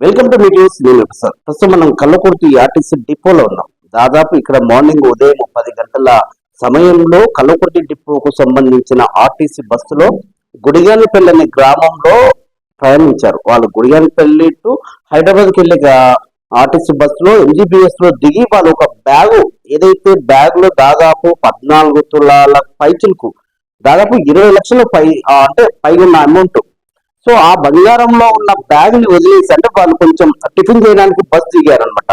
Welcome to మీడియోస్ నేను sir ప్రస్తుతం మనం కల్లకుర్తి ఆర్టీసీ డిపోలో ఉన్నాం. దాదాపు ఇక్కడ మార్నింగ్ ఉదయం పది గంటల సమయంలో కల్లకుర్తి డిపోకు సంబంధించిన ఆర్టీసీ బస్సులో గుడిగానిపల్లి అనే గ్రామంలో ప్రయాణించారు. వాళ్ళు గుడిగానిపల్లి టు హైదరాబాద్కి వెళ్ళే ఆర్టీసీ బస్సులో ఎంజీబీఎస్లో దిగి వాళ్ళు ఒక బ్యాగు ఏదైతే బ్యాగ్లో దాదాపు పద్నాలుగు తులాల పైచులకు దాదాపు ఇరవై లక్షల పై అంటే పైగా ఉన్న అమౌంట్ సో ఆ బంగారంలో ఉన్న బ్యాగ్ని వదిలేసి అంటే వాళ్ళు కొంచెం టిఫిన్ చేయడానికి బస్ దిగారనమాట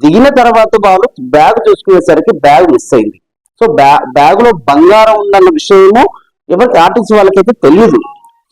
దిగిన తర్వాత వాళ్ళు బ్యాగ్ చూసుకునేసరికి బ్యాగ్ మిస్ అయింది. సో బ్యాగ్లో బంగారం ఉందన్న విషయము ఎవరికి ఆర్టీసీ వాళ్ళకైతే తెలియదు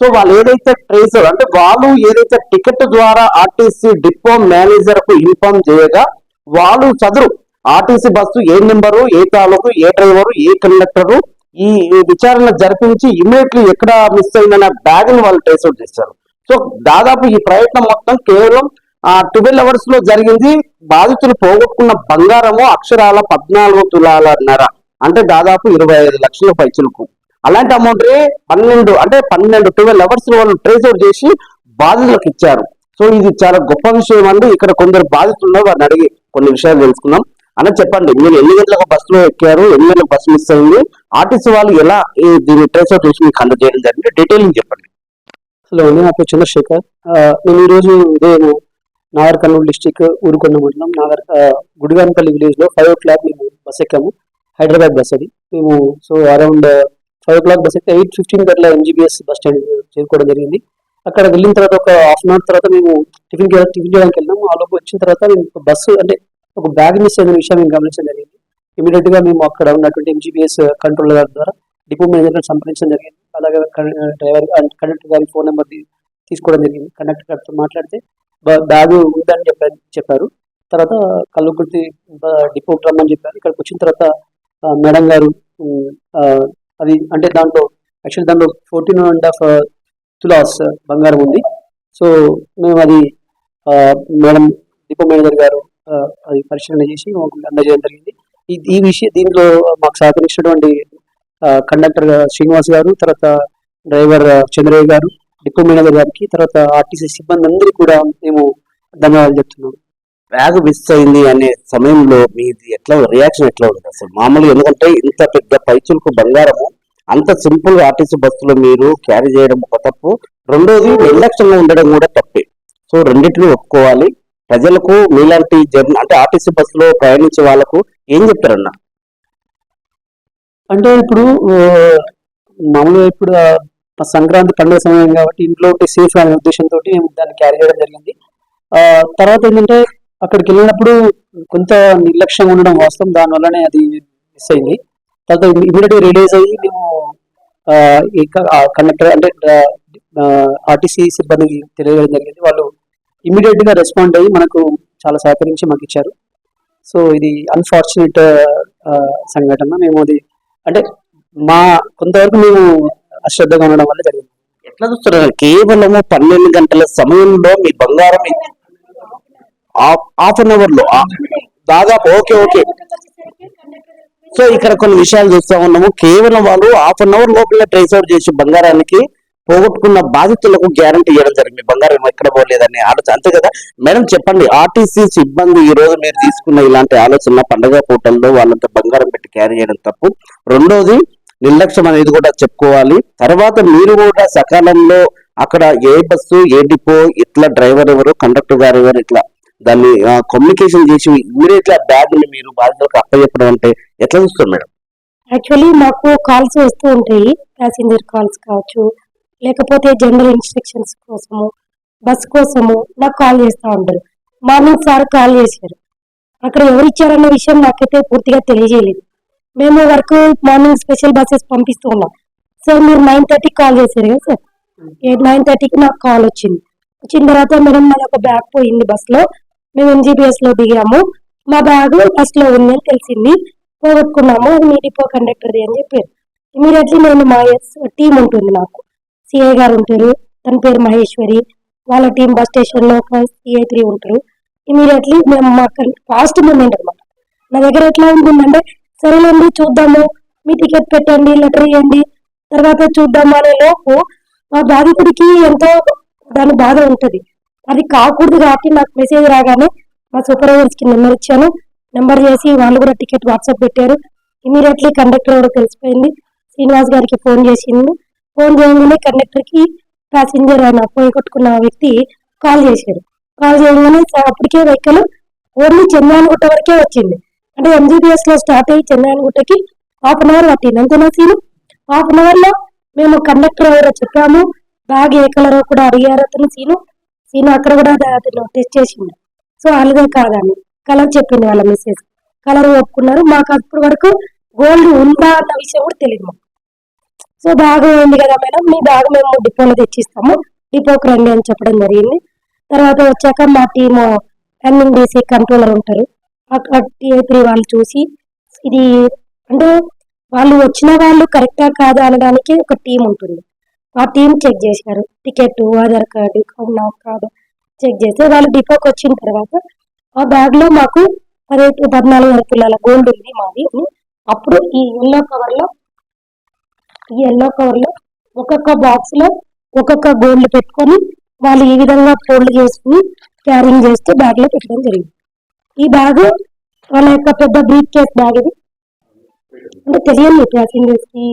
సో వాళ్ళు ఏదైతే ట్రేసర్ అంటే వాళ్ళు ఏదైతే టికెట్ ద్వారా ఆర్టీసీ డిపో మేనేజర్కు ఇన్ఫార్మ్ చేయగా వాళ్ళు చదురు ఆర్టీసీ బస్సు ఏ నెంబరు ఏ తాలూకు ఏ డ్రైవరు ఏ కండక్టరు ఈ విచారణ జరిపించి ఇమీడియట్లీ ఎక్కడ మిస్ అయిందన్న బ్యాగ్ని వాళ్ళు ట్రేస్అవుట్ చేశారు. సో దాదాపు ఈ ప్రయత్నం మొత్తం కేవలం ఆ ట్వెల్వ్ అవర్స్లో జరిగింది. బాధితులు పోగొట్టుకున్న బంగారము అక్షరాల పద్నాలుగు తులాలన్నర అంటే దాదాపు ఇరవై ఐదు లక్షల పైచులకు. అలాంటి అమౌంట్ పన్నెండు అంటే పన్నెండు ట్వెల్వ్ అవర్స్ వాళ్ళు ట్రేస్అవుట్ చేసి బాధితులకు ఇచ్చారు. సో ఇది చాలా గొప్ప విషయం అండి. ఇక్కడ కొందరు బాధితులు ఉన్నారు. వారిని అడిగి కొన్ని విషయాలు తెలుసుకుందాం. అన్న చెప్పండి మీరు ఎన్ని గంటలకు బస్సులో ఎక్కారు? ఎన్ని గంటలకు బస్సు మిస్ అయింది? ఆర్టీసీ వాళ్ళు ఎలా దీన్ని ట్రేస్ అవుట్ చేసి మీకు కండక్ట్ చేయడం జరిగింది డీటెయిలింగ్ చెప్పండి. హలో అండి నా పేరు చంద్రశేఖర్. నేను ఈరోజు ఉదయం నాగర్ కర్నూలు డిస్టిక్ ఊరుకొండ మండలం నాగర్ గుడిగాంపల్లి విలేజ్లో లో ఫైవ్ ఓ క్లాక్ మేము బస్ ఎక్కాము. హైదరాబాద్ బస్ అది. మేము so around five o'clock bus ఎక్కితే ఎయిట్ ఫిఫ్టీన్ కట్ల ఎంజీబీఎస్ బస్ స్టాండ్ చేరుకోవడం జరిగింది. అక్కడ వెళ్ళిన తర్వాత ఒక హాఫ్ అన్ అవర్ తర్వాత మేము టిఫిన్ టిఫిన్ చేయడానికి వెళ్ళాము. ఆ లోపు వచ్చిన తర్వాత మేము ఒక బస్సు అంటే ఒక బ్యాగ్ మిస్ అయిన విషయం మేము గమనించడం జరిగింది. ఇమీడియట్గా మేము అక్కడ ఉన్నటువంటి ఎంజీబీఎస్ కంట్రోల్ గారి ద్వారా డిపో మేనేజర్ సంప్రదించడం జరిగింది. అలాగే డ్రైవర్ కండక్టర్ గారి ఫోన్ నెంబర్ తీసుకోవడం జరిగింది. కండక్టర్ గారితో మాట్లాడితే బ- బ్యాగ్ ఉందని చెప్పారు చెప్పారు. తర్వాత కల్లుకుర్తి బ- డిపోకి రమ్మని చెప్పారు. ఇక్కడికి వచ్చిన తర్వాత మేడం గారు అది అంటే దాంట్లో యాక్చువల్ దాంట్లో ఫోర్టీన్ అండ్ హాఫ్ తులాస్ బంగారం ఉంది. సో మేము అది మేడం డిపో మేనేజర్ గారు అది పరిశీలన చేసి అందజేయడం జరిగింది. ఈ- ఈ విషయం దీంట్లో మాకు సహకరించినటువంటి కండక్టర్ శ్రీనివాస్ గారు తర్వాత డ్రైవర్ చంద్రయ్య గారు డిపో మేనేజర్ గారికి తర్వాత ఆర్టీసీ సిబ్బంది అందరికీ కూడా మేము ధన్యవాదాలు చెప్తున్నాం. బ్యాగ్ మిస్ అయింది అనే సమయంలో మీది ఎట్లా రియాక్షన్ ఎట్లా ఉంది అసలు మామూలుగా ఎందుకంటే ఇంత పెద్ద పైచులకు బంగారము అంత సింపుల్ ఆర్టీసీ బస్సులో మీరు క్యారీ చేయడం ఒక తప్పు. రెండోది నిర్లక్ష్యంగా ఉండడం కూడా తప్పే. సో రెండింటిని ఒప్పుకోవాలి. ప్రజలకు మీలాంటి జర్నీ అంటే ఆర్టీసీ బస్సులో ప్రయాణించే వాళ్ళకు ఏం చెప్తారన్న? అంటే ఇప్పుడు మామూలుగా ఇప్పుడు సంక్రాంతి పండుగ సమయం కాబట్టి ఇంట్లో ఉంటే సేఫ్ అనే ఉద్దేశంతో మేము దాన్ని క్యారీ చేయడం జరిగింది. తర్వాత ఏంటంటే అక్కడికి వెళ్ళినప్పుడు కొంత నిర్లక్ష్యం ఉండడం వాస్తవం. దానివల్లనే అది మిస్ అయింది. తర్వాత ఇమీడియట్గా రిలీజ్ అయ్యి మేము కండక్టర్ అంటే ఆర్టీసీ సిబ్బందికి తెలియజేయడం జరిగింది. వాళ్ళు ఇమీడియట్గా రెస్పాండ్ అయ్యి మనకు చాలా సహకరించి మాకు ఇచ్చారు. సో ఇది అన్ఫార్చునేట్ సంఘటన. మేము అది అంటే మా కొంతవరకు మేము అశ్రద్ధగా ఉండడం వల్ల జరిగింది. ఎట్లా చూస్తున్నారు? కేవలము పన్నెండు గంటల సమయంలో మీ బంగారం హాఫ్ అన్ అవర్లో దాదాపు ఓకే ఓకే. సో ఇక్కడ కొన్ని విషయాలు చూస్తా ఉన్నాము. కేవలం వాళ్ళు హాఫ్ అన్ అవర్ లోపల ట్రేస్ అవుట్ చేసి బంగారానికి పోగొట్టుకున్న బాధితులకు గ్యారంటీ ఇవ్వడం జరిగింది. మీ బంగారం ఎక్కడ పోలేదని ఆలోచన. అంతే కదా? మేడం చెప్పండి. ఆర్టీసీ సిబ్బంది ఈ రోజు మీరు తీసుకున్న ఇలాంటి ఆలోచన పండుగ పూటల్లో వాళ్ళంతా బంగారం పెట్టి క్యారీ చేయడం తప్పు. రెండోది నిర్లక్ష్యం అనేది కూడా చెప్పుకోవాలి. తర్వాత మీరు కూడా సకాలంలో అక్కడ ఏ బస్సు ఏ డిపో ఇట్లా డ్రైవర్ ఎవరు కండక్టర్ గారు ఎవరు ఇట్లా దాన్ని కమ్యూనికేషన్ చేసి ఇమీడియట్గా బ్యాగ్ని మీరు బాధితులకు అప్పచెప్పడం అంటే ఎట్లా చూస్తారు మేడం? యాక్చువల్లీ మాకు కాల్స్ వస్తూ ఉంటాయి. ప్యాసింజర్ కాల్స్ కావచ్చు లేకపోతే జనరల్ ఇన్స్ట్రక్షన్స్ కోసము బస్ కోసము నాకు కాల్ చేస్తూ ఉంటారు. మార్నింగ్ సార్ కాల్ చేశారు. అక్కడ ఎవరు ఇచ్చారన్న విషయం నాకైతే పూర్తిగా తెలియజేయలేదు. మేము వర్క్ మార్నింగ్ స్పెషల్ బస్సెస్ పంపిస్తూ ఉన్నాం. సార్ మీరు నైన్ థర్టీకి కాల్ చేశారు కదా సార్? నైన్ థర్టీకి నాకు కాల్ వచ్చింది. వచ్చిన తర్వాత మేడం మన ఒక బ్యాగ్ పోయింది బస్సులో. మేము ఎంజీబీఎస్లో దిగాము. మా బ్యాగ్ బస్సులో లో ఉంది అని తెలిసింది. పోగొట్టుకున్నాము. అది మీ డిపో కండక్టర్ది అని చెప్పారు. ఇమీడియట్లీ నేను మా టీం ఉంటుంది నాకు సిఐ గారు ఉంటారు. తన పేరు మహేశ్వరి. వాళ్ళ టీం బస్ స్టేషన్లో ఒక సిఐ త్రీ ఉంటారు. ఇమీడియట్లీ మేము మా ఫాస్ట్ మూమెంట్ అనమాట నా దగ్గర ఎట్లా ఉంటుందంటే సరేలేండి చూద్దాము. మీ టికెట్ పెట్టండి లెటర్ ఇవ్వండి. తర్వాత చూద్దాము అనే లోపు మా బాధితుడికి ఎంతో దాని బాధ ఉంటుంది. అది కాకూడదు కాబట్టి నాకు మెసేజ్ రాగానే మా సూపర్వైజర్స్కి నెంబర్ ఇచ్చాను. నెంబర్ చేసి వాళ్ళు కూడా టికెట్ వాట్సాప్ పెట్టారు. ఇమీడియట్లీ కండక్టర్ కూడా తెలిసిపోయింది. శ్రీనివాస్ గారికి ఫోన్ చేసిండు ఫోన్ చేయగానే కండక్టర్కి ప్యాసింజర్ ఆయన పోయి కొట్టుకున్న వ్యక్తి కాల్ చేశారు కాల్ చేయగానే అప్పటికే వెహికల్ ఓన్లీ చెన్నాయనగుట్ట వరకే వచ్చింది. అంటే ఎంజీబీఎస్లో స్టార్ట్ అయ్యి చెన్నాయనగుట్టకి హాఫ్ అన్ అవర్ పట్టింది. అంతేనా సీను? హాఫ్ అన్ అవర్లో మేము కండక్టర్ ఎవరో చెప్పాము. బ్యాగ్ ఏ కలర్ కూడా అడిగారు అతను సీను. సీను అక్కడ కూడా అది- అతను టెస్ట్ చేసిండు. సో అలాగే కాదని కలర్ చెప్పింది వాళ్ళ మెసేజ్ కలర్ ఒప్పుకున్నారు. మాకు అప్పటి వరకు గోల్డ్ ఉందా అన్న విషయం కూడా తెలియదు మాకు. సో బ్యాగ్ ఉంది కదా మేడం? మీ బ్యాగ్ మేము డిపోలో తెచ్చిస్తాము. డిపోకి రండి అని చెప్పడం జరిగింది. తర్వాత వచ్చాక మా టీము రన్నింగ్ చేసే కంట్రోలర్ ఉంటారు అక్కడ త్రీ వాళ్ళు చూసి ఇది అంటే వాళ్ళు వచ్చిన వాళ్ళు కరెక్టా కాదా అనడానికి ఒక టీం ఉంటుంది. ఆ టీం చెక్ చేశారు. టికెట్ ఆధార్ కార్డు అవునా కాదు చెక్ చేస్తే వాళ్ళు డిపోకి వచ్చిన తర్వాత ఆ బ్యాగ్లో మాకు పదిహేను పద్నాలుగు తులాల గోల్డ్ ఉంది మాది. అప్పుడు ఈ ఎల్లో కవర్లో ఎల్లో కవర్లో ఒక్కొక్క బాక్స్లో ఒక్కొక్క గోల్డ్ పెట్టుకొని వాళ్ళు ఈ విధంగా ఫోల్డ్ చేసుకుని క్యారింగ్ చేస్తూ బ్యాగ్లో పెట్టడం జరిగింది. ఈ బ్యాగ్ వాళ్ళ యొక్క పెద్ద బ్రీత్ కేస్ బ్యాగ్ ఇది. అంటే తెలియదు ప్యాసింజర్స్కి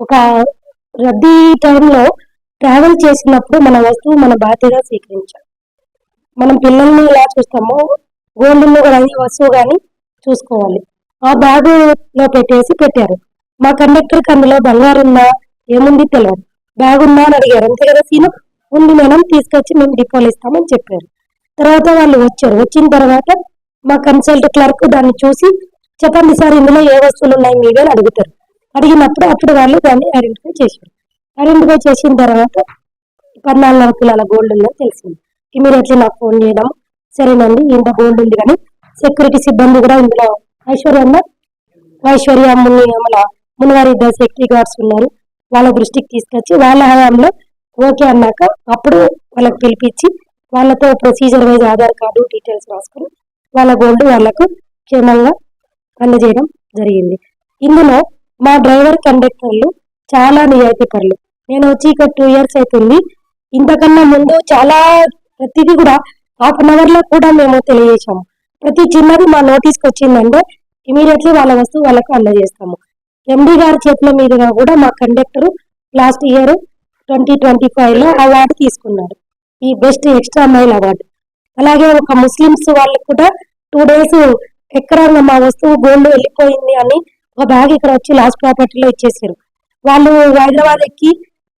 ఒక రద్దీ టైంలో ట్రావెల్ చేసినప్పుడు మన వస్తువు మన బాధ్యత స్వీకరించాలి. మనం పిల్లల్ని ఎలా చూస్తామో గోల్డ్ కూడా వస్తువు కానీ చూసుకోవాలి. ఆ బ్యాగ్లో పెట్టేసి పెట్టారు. మా కండక్టర్ కందులో బంగారుందా ఏముంది తెలియదు బ్యాగ్ ఉందా అని అడిగారు. అంతే కదా సీను? ఉంది మేడం తీసుకొచ్చి మేము డిపోలు ఇస్తామని చెప్పారు. తర్వాత వాళ్ళు వచ్చారు. వచ్చిన తర్వాత మా కన్సల్ట్ క్లర్క్ దాన్ని చూసి చెప్పండి సార్ ఇందులో ఏ వస్తువులు ఉన్నాయి మీవే అని అడుగుతారు. అడిగినప్పుడు అప్పుడు వాళ్ళు దాన్ని ఐడెంటిఫై చేశారు. ఐడెంటిఫై చేసిన తర్వాత పద్నాలుగు తులాల గోల్డ్ ఉందని తెలిసింది. ఇమీడియట్లీ నాకు ఫోన్ చేయడం సరేనండి ఇంత గోల్డ్ ఉంది కానీ సెక్యూరిటీ సిబ్బంది కూడా ఇందులో ఐశ్వర్య ఉందా? ఐశ్వర్య ముని అమల మునివారి ఇద్దరు సెక్యూరిటీ గార్డ్స్ ఉన్నారు. వాళ్ళ దృష్టికి తీసుకొచ్చి వాళ్ళ హయాంలో ఓకే అన్నాక అప్పుడు వాళ్ళకి పిలిపించి వాళ్ళతో procedure wise Aadhaar card details రాసుకుని వాళ్ళ గోల్డ్ వాళ్ళకు క్షేమంగా అందజేయడం జరిగింది. ఇందులో మా డ్రైవర్ కండక్టర్లు చాలా నిజాయితీ పనులు నేను వచ్చి ఇక్కడ టూ ఇయర్స్ అవుతుంది. ఇంతకన్నా ముందు చాలా ప్రతిదీ కూడా హాఫ్ అన్ అవర్లో కూడా మేము తెలియజేశాము. ప్రతి చిన్నది మా నోటీస్కి వచ్చిందంటే ఇమీడియట్లీ వాళ్ళ వస్తువు వాళ్ళకు అందజేస్తాము. ఎండి గారి చేతుల మీదుగా కూడా మా conductor last year twenty twenty ఫైవ్లో అవార్డు తీసుకున్నారు. ఈ బెస్ట్ ఎక్స్ట్రా మైల్ అవార్డు అలాగే ఒక ముస్లిమ్స్ వాళ్ళకు కూడా టూ డేస్ ఎక్కడ మా వస్తువు గోల్డ్ వెళ్ళిపోయింది అని ఒక బ్యాగ్ ఇక్కడ వచ్చి లాస్ట్ ప్రాపర్టీలో ఇచ్చేసారు. వాళ్ళు హైదరాబాద్ ఎక్కి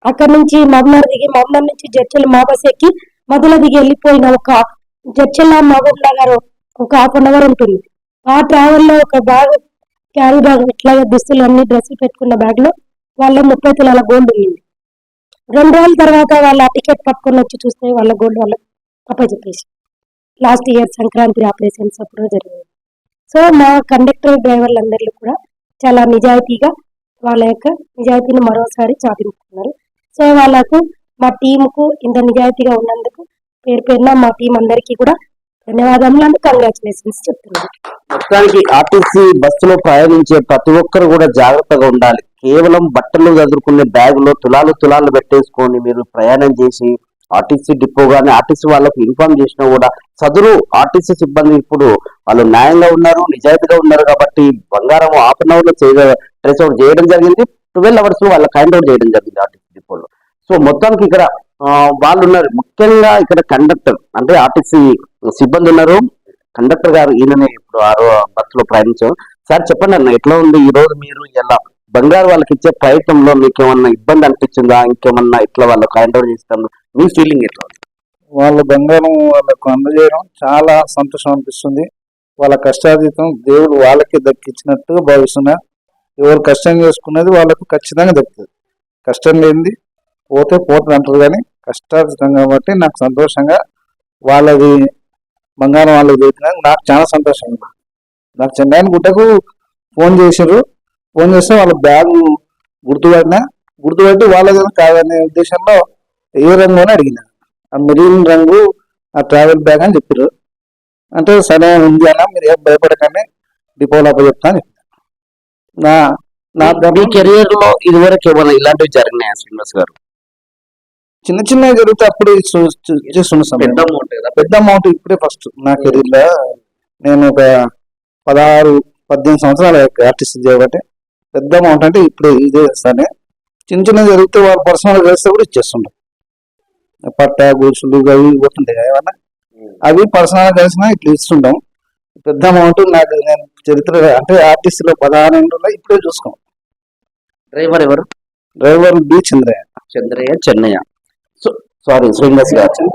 అక్కడ నుంచి మబ్నర్ దిగి మబ్నర్ నుంచి జడ్చల్ మాబస్ ఎక్కి మధ్యలో దిగి వెళ్ళిపోయిన ఒక జడ్చల్ మహబూబ్ గారు ఒక హాఫ్ అన్ అవర్ ఉంటుంది. ఆ ట్రావెల్లో ఒక బ్యాగ్ క్యారీ బ్యాగ్ ఇట్లాగే దుస్తులు అన్ని డ్రెస్సులు పెట్టుకున్న బ్యాగ్లో వాళ్ళ ముప్పై తులాల గోల్డ్ ఉంది. రెండు రోజుల తర్వాత వాళ్ళ టికెట్ పట్టుకొని వచ్చి చూస్తే వాళ్ళ గోల్డ్ వాళ్ళకి అప్పచెప్పేసి. లాస్ట్ ఇయర్ సంక్రాంతి ఆపరేషన్స్ అప్పుడు జరిగింది. సో మా కండక్టర్ డ్రైవర్లందరిలో కూడా చాలా నిజాయితీగా వాళ్ళ యొక్క నిజాయితీని మరోసారి చాటించుకున్నారు. సో వాళ్ళకు మా టీంకు ఇంత నిజాయితీగా ఉన్నందుకు పేరు పేరున మా టీం అందరికీ కూడా ధన్యవాదములు అండ్. కంగ్రాచులేషన్స్ చెప్తున్నాను. మొత్తానికి ఆర్టీసీ బస్సులో ప్రయాణించే ప్రతి ఒక్కరు కూడా జాగ్రత్తగా ఉండాలి. కేవలం బట్టలు చదువుకునే బ్యాగులో తులాలు తులాలు పెట్టేసుకొని మీరు ప్రయాణం చేసి ఆర్టీసీ డిపో కానీ ఆర్టీసీ వాళ్ళకు ఇన్ఫార్మ్ చేసినా కూడా చదువు ఆర్టీసీ సిబ్బంది ఇప్పుడు వాళ్ళు న్యాయంగా ఉన్నారు నిజాయితీగా ఉన్నారు కాబట్టి బంగారం హాఫ్ అన్ అవర్లో ట్రేస్ అవుట్ చేయడం జరిగింది. ట్వెల్వ్ అవర్స్లో వాళ్ళ కైండ్ అవుట్ చేయడం జరిగింది ఆర్టీసీ. సో మొత్తానికి ఇక్కడ వాళ్ళు ఉన్నారు ముఖ్యంగా ఇక్కడ కండక్టర్ అంటే ఆర్టీసీ సిబ్బంది ఉన్నారు. కండక్టర్ గారు ఈయననే ఇప్పుడు ఆరో లో ప్రయాణించాం సార్ చెప్పండి అన్న ఎట్లా ఉంది? ఈ రోజు మీరు ఎలా? బంగారు వాళ్ళకి ఇచ్చే ప్రయత్నంలో మీకు ఏమన్నా ఇబ్బంది అనిపించిందా? ఇంకేమన్నా ఇట్లా వాళ్ళు హ్యాండ్ ఓవర్ చేస్తాం మీ ఫీలింగ్ ఎట్లా వాళ్ళ బంగారం వాళ్ళకు అందజేయడం చాలా సంతోషం అనిపిస్తుంది. వాళ్ళ కష్టాతీతం దేవుడు వాళ్ళకి దక్కించినట్టుగా భావిస్తున్నా. ఎవరు కష్టం చేసుకునేది వాళ్ళకు ఖచ్చితంగా దక్కుతుంది. కష్టం లేనిది పోతే పోతుంది అంటారు కానీ కష్టాతీతం కాబట్టి నాకు సంతోషంగా వాళ్ళది బంగారం వాళ్ళకి దొరికినందుకు నాకు చాలా సంతోషంగా. నాకు చెన్నైని గుట్టకు ఫోన్ చేశారు ఫోన్ చేస్తే వాళ్ళ బ్యాగ్ గుర్తుపడినా గుర్తుపట్టి వాళ్ళది కాదనే ఉద్దేశంలో ఏ రంగులోనే అడిగిన ఆ మెరీన్ రంగు ఆ ట్రావెల్ బ్యాగ్ అని చెప్పారు అంటే సరే ఉంది అన్న మీరు ఏం భయపడకండి డిపోలో చెప్తా అని. నా నా మీ కెరియర్లో ఇదివరకు ఏమైనా ఇలాంటివి జరిగినాయా శ్రీనివాస్ గారు చిన్న చిన్నవి జరిగితే అప్పుడే చేస్తున్న పెద్ద అమౌంట్ పెద్ద అమౌంట్ ఇప్పుడే ఫస్ట్ నా కెరీర్లో నేను ఒక పదహారు పద్దెనిమిది సంవత్సరాలు ఆర్టిస్ట్ చేయబట్టి పెద్ద అమౌంట్ అంటే ఇప్పుడే ఇదే చేస్తానే. చిన్న చిన్న జరిగితే వాళ్ళు పర్సనల్ చేస్తే కూడా ఇచ్చేస్తుంటాం పట్ట గొలుసులు అవి పోతుంటాయి ఏమన్నా? అవి పర్సనల్ కలిసినా ఇట్లా ఇస్తుంటాం. పెద్ద అమౌంట్ నాకు నేను చరిత్ర అంటే ఆర్టిస్ట్లో పదహారు ఇప్పుడే చూసుకోం. డ్రైవర్ ఎవరు? Driver B Chandraiah. Chandraiah Chennaiah. Sorry Srinivas గారు.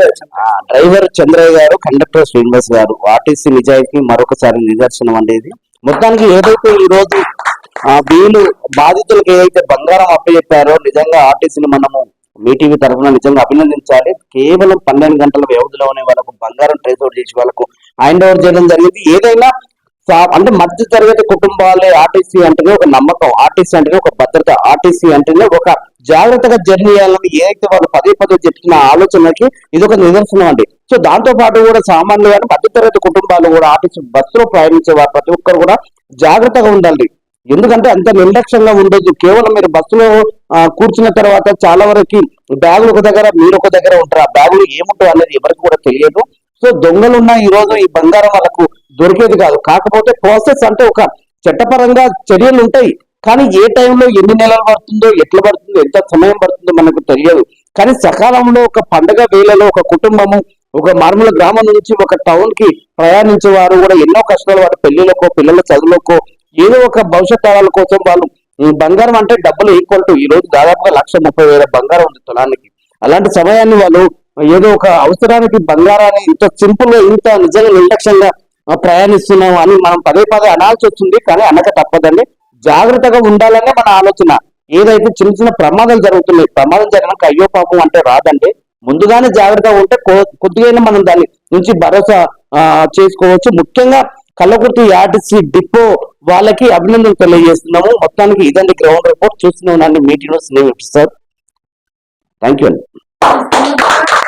డ్రైవర్ చంద్రయ్య గారు కండక్టర్ శ్రీనివాస్ గారు. ఆర్టీసీ నిజాయితీ మరొకసారి నిదర్శనం అనేది మొత్తానికి ఏదైతే ఈ రోజు ఆ వీళ్ళు బాధితులకు ఏదైతే బంగారం అప్పచెప్పారో నిజంగా ఆర్టీసీని మనము మీ టీవీ తరఫున నిజంగా అభినందించాలి. కేవలం పన్నెండు గంటల వ్యవధిలోనే వాళ్ళకు బంగారం ట్రేస్ అవుట్ చేసి వాళ్ళకు హ్యాండ్ ఓవర్ చేయడం జరిగింది. ఏదైనా అంటే మధ్య తరగతి కుటుంబాలే ఆర్టీసీ అంటేనే ఒక నమ్మకం ఆర్టీసీ అంటేనే ఒక భద్రత ఆర్టీసీ అంటేనే ఒక జాగ్రత్తగా జర్నీ చేయాలని ఏదైతే వాళ్ళు పదే పదే చెప్తున్న ఆలోచనకి ఇది ఒక నిదర్శనం అండి. సో దాంతో పాటు కూడా సామాన్యులు కానీ కుటుంబాలు కూడా ఆర్టీసీ బస్సులో ప్రయాణించే వారు ప్రతి ఒక్కరు కూడా జాగ్రత్తగా ఉండాలి. ఎందుకంటే అంత నిర్లక్ష్యంగా ఉండొద్దు. కేవలం మీరు బస్సులో కూర్చున్న తర్వాత చాలా వరకు బ్యాగులు ఒక దగ్గర మీరు ఒక దగ్గర ఉంటారు. ఆ బ్యాగులు ఏముంటాయి అనేది ఎవరికి కూడా తెలియదు. సో దొంగలున్న ఈ రోజు ఈ బంగారం వాళ్ళకు దొరికేది కాదు. కాకపోతే ప్రాసెస్ అంటే ఒక చట్టపరంగా చర్యలు ఉంటాయి. కానీ ఏ టైంలో ఎన్ని నెలలు పడుతుందో ఎట్లా పడుతుందో ఎంత సమయం పడుతుందో మనకు తెలియదు. కానీ సకాలంలో ఒక పండగ వేళలో ఒక కుటుంబము ఒక మారుమూల గ్రామం నుంచి ఒక టౌన్కి ప్రయాణించే వారు కూడా ఎన్నో కష్టాలు వారు పెళ్ళిలకో పిల్లల చదువులకో ఏదో ఒక భవిష్యత్ తరాల కోసం వాళ్ళు ఈ బంగారం అంటే డబ్బులు ఈక్వల్ టు ఈ రోజు దాదాపుగా లక్ష ముప్పై వేల బంగారం ఉంది తులానికి. అలాంటి సమయాన్ని వాళ్ళు ఏదో ఒక అవసరానికి బంగారాన్ని ఇంత సింపుల్గా ఇంత నిజంగా నిర్లక్ష్యంగా ప్రయాణిస్తున్నాం అని మనం పదే పదే అనాల్సి వస్తుంది కానీ అనక తప్పదండి. జాగ్రత్తగా ఉండాలనే మన ఆలోచన. ఏదైతే చిన్న చిన్న ప్రమాదాలు జరుగుతున్నాయి ప్రమాదం జరిగినాక అయ్యో పాపం అంటే రాదండి. ముందుగానే జాగ్రత్తగా ఉంటే కొ- కొద్దిగా మనం దాని నుంచి భరోసా చేసుకోవచ్చు. ముఖ్యంగా కల్లకుర్తి ఆర్టీసీ డిపో వాళ్ళకి అభినందనలు తెలియజేస్తున్నాము. మొత్తానికి ఇదండి గ్రౌండ్ రిపోర్ట్. చూస్తూనే మీటింగ్లో స్నేహితుడు సార్. థ్యాంక్ యూ అండి.